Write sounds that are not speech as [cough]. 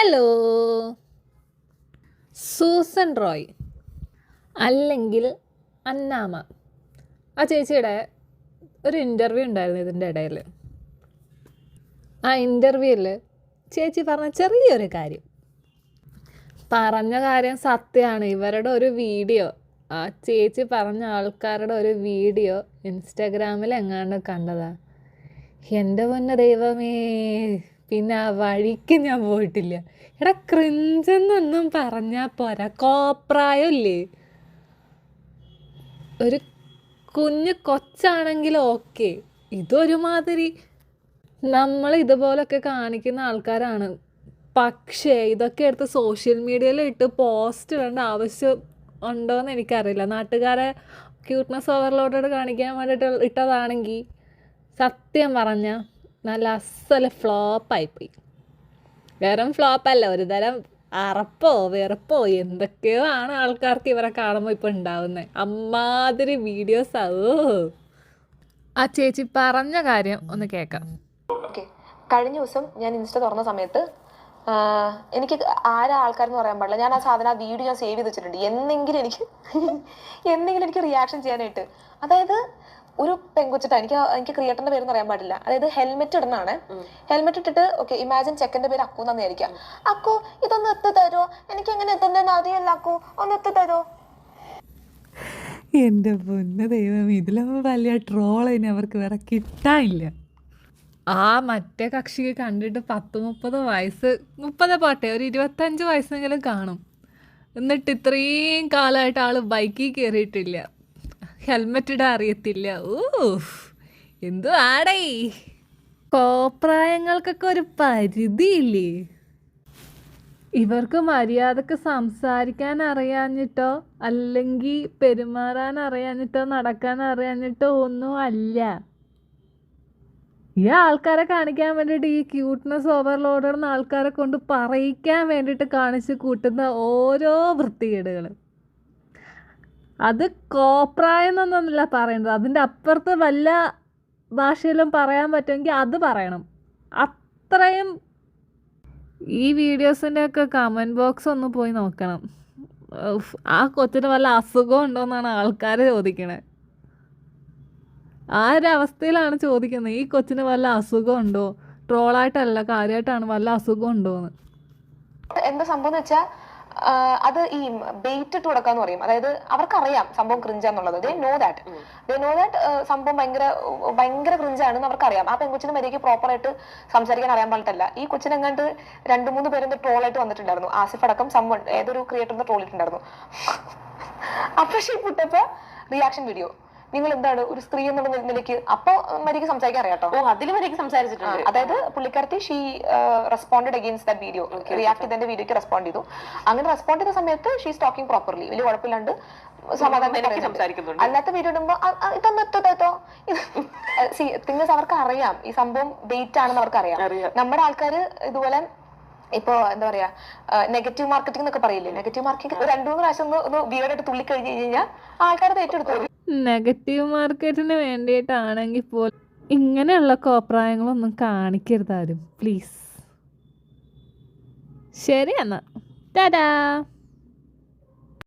Hello Susan Roy അല്ലെങ്കിൽ അന്നാമ. ആ ചേച്ചിയുടെ ഒരു ഇന്റർവ്യൂ ഉണ്ടായിരുന്നു ഇതിന്റെ ഇടയിൽ. ആ ഇന്റർവ്യൂവിൽ ചേച്ചി പറഞ്ഞ ചെറിയൊരു കാര്യം. പറഞ്ഞ കാര്യം സത്യമാണ്. ഇവരുടെ ഒരു വീഡിയോ ആ ചേച്ചി പറഞ്ഞ ആൾക്കാരുടെ ഒരു വീഡിയോ ഇൻസ്റ്റാഗ്രാമിൽ എങ്ങാണ്ട് കണ്ടതാണ് എന്റെ പൊന്ന ദൈവമേ. പിന്നെ ആ വഴിക്ക് ഞാൻ പോയിട്ടില്ല. എടാ ക്രിഞ്ചെന്നൊന്നും പറഞ്ഞാൽ പോരാ. കോപ്രായമില്ലേ ഒരു കുഞ്ഞ് കൊച്ചാണെങ്കിൽ ഓക്കെ. ഇതൊരുമാതിരി നമ്മൾ ഇതുപോലൊക്കെ കാണിക്കുന്ന ആൾക്കാരാണ്. പക്ഷേ ഇതൊക്കെ എടുത്ത് സോഷ്യൽ മീഡിയയിൽ ഇട്ട് പോസ്റ്റ് ഇടേണ്ട ആവശ്യം ഉണ്ടോ എന്ന് എനിക്കറിയില്ല. നാട്ടുകാരെ ക്യൂട്ട്നെസ് ഓവർലോഡഡ് കാണിക്കാൻ വേണ്ടിയിട്ട് ഇട്ടതാണെങ്കിൽ സത്യം പറഞ്ഞാൽ നല്ല അസൽ ഫ്ലോപ്പായിപ്പോയി. വെറും ഫ്ലോപ്പല്ല ഒരു തരം അറപ്പോ വെറുപ്പോ എന്തൊക്കെയോ ആണ് ആൾക്കാർക്ക് ഇവരെ കാണുമ്പോൾ ഇപ്പോൾ ഉണ്ടാവുന്നത് അമ്മാതിരി വീഡിയോസ് ആവോ ആ ചേച്ചി പറഞ്ഞ കാര്യം ഒന്ന് കേൾക്കാം കഴിഞ്ഞ ദിവസം ഞാൻ ഇൻസ്റ്റ തുറന്ന സമയത്ത് എനിക്ക് ആരാ ആൾക്കാരെന്ന് പറയാൻ പാടില്ല. ഞാൻ ആ സാധനം ആ വീഡിയോ സേവ് ചെയ്ത് വെച്ചിട്ടുണ്ട്. എന്നെങ്കിലും എനിക്ക് എന്തെങ്കിലും എനിക്ക് റിയാക്ഷൻ ചെയ്യാനായിട്ട്. അതായത് ഒരു പെങ്കൊച്ചിട്ട എനിക്ക് എനിക്ക് ക്രിയേറ്ററിന്റെ പേരൊന്നും അറിയാൻ പാടില്ല. അതായത് ഹെൽമെറ്റ് ഇടുന്നതാണ്. ഹെൽമെറ്റ് ഇട്ടിട്ട് ഓക്കെ ഇമാജിൻ ചെക്കന്റെ പേര് അക്കു വിചാരിക്കാം അക്കു ഇതൊന്ന് എത്തി തരോ എനിക്ക് എങ്ങനെ എത്തുന്നതെന്ന് അറിയില്ല അക്കു. ഒന്ന് എത്തി തരോ എന്റെ പൊന്ന ദൈവം ഇതിലൊന്നും വലിയ ട്രോൾ ഇനി അവർക്ക് വേറെ കിട്ടാനില്ല. ആ മറ്റേ കക്ഷിക്ക് കണ്ടിട്ട് പത്ത് മുപ്പത് വയസ്സ് മുപ്പത് പാട്ടെ ഒരു ഇരുപത്തഞ്ച് വയസ്സെങ്കിലും കാണും. എന്നിട്ട് ഇത്രയും കാലമായിട്ട് ആൾ ബൈക്കിൽ കയറിയിട്ടില്ല. ഹെൽമെറ്റ് ഇടാൻ അറിയത്തില്ല. ഓ എന്തു ആടേ. കോപ്രായങ്ങൾക്കൊക്കെ ഒരു പരിധിയില്ലേ? ഇവർക്ക് മര്യാദയ്ക്ക് സംസാരിക്കാൻ അറിയാഞ്ഞിട്ടോ അല്ലെങ്കിൽ പെരുമാറാൻ അറിയാഞ്ഞിട്ടോ നടക്കാൻ അറിയാഞ്ഞിട്ടോ ഒന്നും അല്ല. ഈ ആൾക്കാരെ കാണിക്കാൻ വേണ്ടിയിട്ട് ഈ ക്യൂട്ട്നെസ് ഓവർലോഡ് ആൾക്കാരെ കൊണ്ട് പറയിക്കാൻ വേണ്ടിയിട്ട് കാണിച്ച് കൂട്ടുന്ന ഓരോ വൃത്തികേടുകൾ അത് കോപ്രായെന്നൊന്നല്ല പറയുന്നത് അതിന്റെ അപ്പുറത്ത് വല്ല ഭാഷയിലും പറയാൻ പറ്റുമെങ്കിൽ അത് പറയണം. അത്രയും ഈ വീഡിയോസിന്റെ ഒക്കെ കമന്റ് ബോക്സ് ഒന്ന് പോയി നോക്കണം. ആ കൊച്ചിന് വല്ല അസുഖം ഉണ്ടോയെന്നാണ് ആൾക്കാർ ചോദിക്കണത് ആ ഒരു അവസ്ഥയിലാണ് ചോദിക്കുന്നത്. ഈ കൊച്ചിന് വല്ല അസുഖം ഉണ്ടോ? ട്രോളായിട്ടല്ല കാര്യമായിട്ടാണ് വല്ല അസുഖം ഉണ്ടോ എന്ന് എന്താ സംഭവം എന്ന് വെച്ചാൽ അത് ഈ ബെയ്റ്റ് ഇട്ട് കൊടുക്കാന്ന് പറയും. അതായത് അവർക്കറിയാം സംഭവം ക്രിഞ്ചാന്നുള്ളത് they know that they know that സംഭവം ഭയങ്കര ഭയങ്കര ക്രിഞ്ചാണെന്ന് അവർക്കറിയാം. ആ പെൺകൊച്ചിന് മര്യാദയ്ക്ക് പ്രോപ്പറായിട്ട് സംസാരിക്കാൻ അറിയാൻ പാടില്ല. ഈ കൊച്ചിനെങ്ങാണ്ട് രണ്ട് മൂന്ന് പേരെന്ത് ട്രോളായിട്ട് വന്നിട്ടുണ്ടായിരുന്നു. ആസിഫ് അടക്കം സംവൺ ഏതൊരു ക്രിയേറ്ററിന്റെ ട്രോളിട്ടുണ്ടായിരുന്നു [laughs] അപ്പൊ ഷീ പുട്ടപ്പ റിയാക്ഷൻ വീഡിയോ നിങ്ങൾ എന്താണ് ഒരു സ്ത്രീ എന്നുള്ള നിലയ്ക്ക്? അപ്പൊ മരിക്ക് സംസാരിക്കാൻ അറിയാട്ടോ. ഓ അതിലും എനിക്ക് സംസാരിച്ചിട്ടുണ്ട്. അതായത് പുള്ളിക്കാരത്തി she responded against that video react ചെയ്തതിന്റെ വീഡിയോക്ക് റെസ്പോണ്ട് ചെയ്തു. അങ്ങനെ റെസ്പോണ്ട് ചെയ്ത സമയത്ത് ഷീസ് ടോക്കിംഗ് പ്രോപ്പർലി വലിയ കുഴപ്പമില്ലാണ്ട് സംസാരിക്കുന്നുണ്ട്. അല്ലാത്ത വീഡിയോ ഇടുമ്പോ "അ- അ- എത്തോ സി തിങ്സ് അവർക്ക് അറിയാം. ഈ സംഭവം ഡേറ്റ് ആണെന്ന് അവർക്ക് അറിയാം. നമ്മുടെ ആൾക്കാർ ഇതുപോലെ ഇപ്പൊ എന്താ പറയാ നെഗറ്റീവ് മാർക്കറ്റിംഗ് എന്നൊക്കെ പറയില്ലേ? നെഗറ്റീവ് മാർക്കറ്റിംഗ് രണ്ടു മൂന്ന് പ്രാവശ്യം ഒന്ന് വീടായിട്ട് തുള്ളി കഴിഞ്ഞ് കഴിഞ്ഞാൽ ആൾക്കാർ ഏറ്റെടുത്തു. നെഗറ്റീവ് മാർക്കറ്റിന് വേണ്ടിയിട്ടാണെങ്കിൽ പോലും ഇങ്ങനെയുള്ള കോപ്രായങ്ങളൊന്നും കാണിക്കരുതാരും. പ്ലീസ് ശരി എന്നാ. ടാറ്റാ